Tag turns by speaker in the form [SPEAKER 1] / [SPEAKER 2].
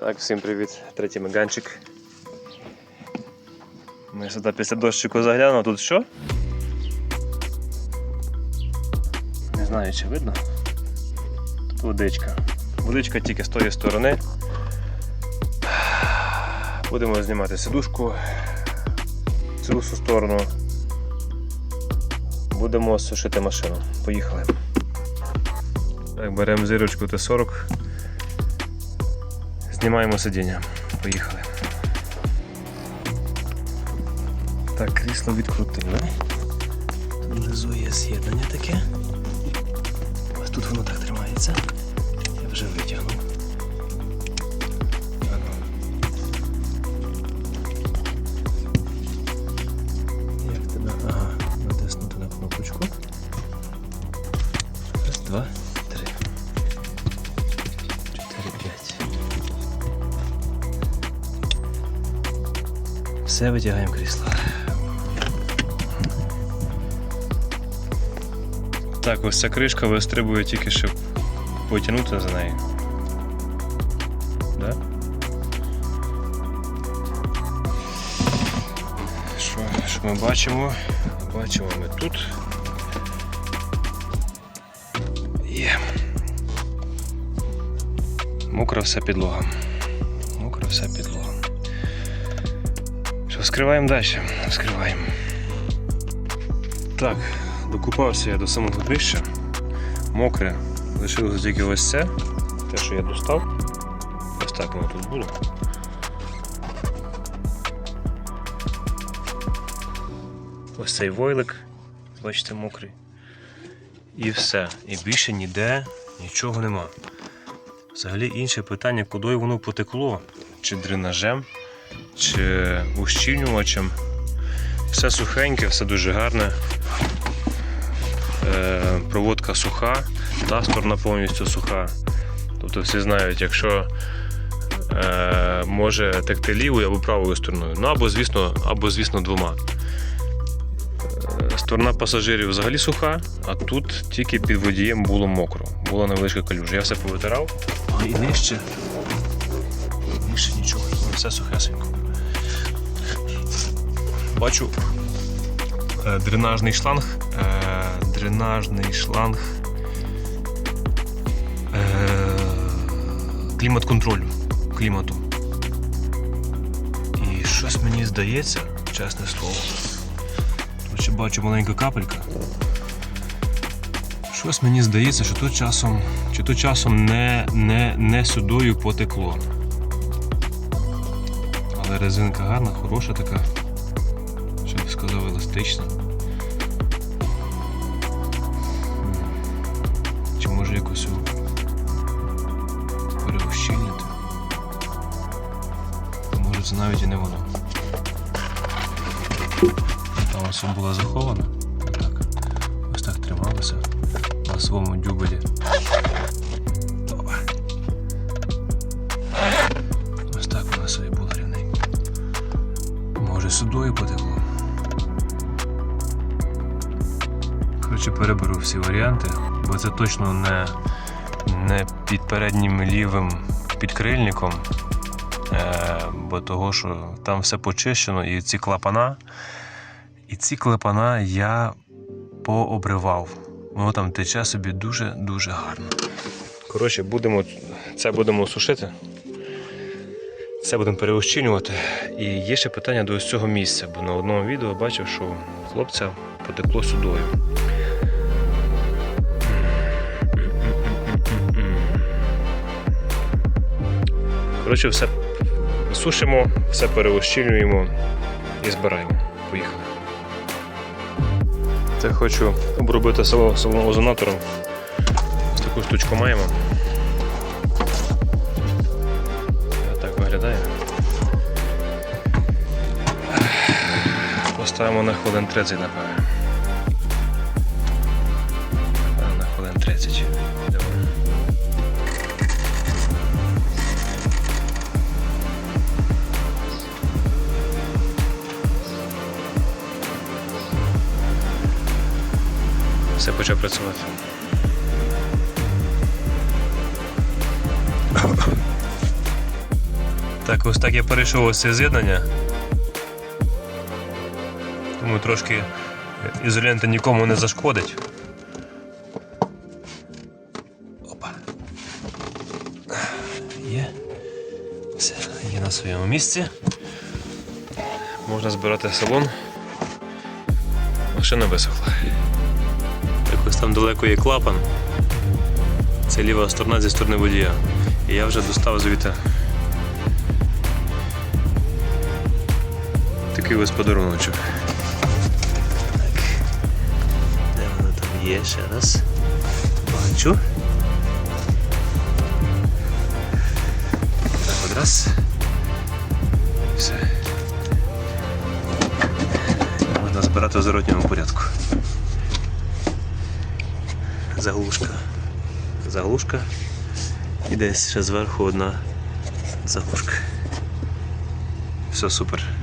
[SPEAKER 1] Так, всім привіт, третій меганчик. Ми сюди після дощику заглянув, тут що? Не знаю, чи видно. Тут водичка. Водичка тільки з тої сторони. Будемо знімати сидушку в цю сторону. Будемо сушити машину. Поїхали. Так, беремо зірочку Т40. Знімаємо сидіння. Поїхали. Так, крісло відкрутили. Тут внизу є з'єднання таке. Ось тут воно так тримається. Я вже витягнув. Все витягаємо крісло. Так, ось ця кришка вистрибує тільки щоб потягнути за нею. Да? Що, що ми бачимо? Бачимо ми тут. Є. Мокра вся підлога. Мокра вся підлога. Що, вскриваємо далі? Вскриваємо. Так, докупався я до самого днища. Мокре. Лишилося тільки ось це. Те, що я достав. Ось так воно тут було. Ось цей войлик, бачите, мокрий. І все. І більше ніде нічого нема. Взагалі інше питання, куди воно потекло, чи дренажем, чи ущільнювачем. Все сухеньке, все дуже гарне. Е, проводка суха, та сторона повністю суха. Тобто всі знають, якщо е, може текти лівою або правою стороною. Ну або, звісно, або, звісно, двома. Е, Сторона пасажирів взагалі суха, а тут тільки під водієм було мокро, була невеличка калюжа. Я все повитирав, а і нижче. Нижче нічого, все сухесенько. Бачу е, дренажний шланг. Е, дренажний шланг е, клімат-контролю. Клімату. І щось мені здається, чесне слово. Тут ще бачу маленька капелька. Щось мені здається, що то часом, чи то часом не, не, не сюдою потекло. Але резинка гарна, хороша така. Сказав, еластична. Чи може якось його переощільнити? Може це навіть і не воно. Там ось була захована. Так. Ось так трималася на своєму дюбелі. Ось так вона собі була рівненько. Може сюдою потекло. Коротше, переберу всі варіанти, бо це точно не, не під переднім лівим підкрильником, е, бо того, що там все почищено, і ці клапана, і ці клапана я пообривав. Воно там тече собі дуже-дуже гарно. Коротше, будемо, це будемо сушити. Це будемо переощінювати. І є ще питання до ось цього місця, бо на одному відео бачив, що хлопця потекло сюдою. Коротше, все сушимо, все переощільнюємо і збираємо. Поїхали. Це хочу обробити село озонатором. Ось таку штучку маємо. Так виглядає. Поставимо на хвилин 30, напевно. На хвилин 30. Все почав працювати. Так, ось так я перейшов ось це з'єднання. Тому трошки ізолента нікому не зашкодить. Опа. Є. Все, є на своєму місці. Можна збирати салон. Машина висохла. Якось там далеко є клапан. Це ліва сторона зі сторони водія. І я вже достав звідти такий ось подаруночок. Так. Де воно там є ще раз? Бачу. Так, от раз. Все. Можна збирати в зворотньому порядку. Заглушка. Заглушка. І десь ще зверху одна заглушка. Все супер.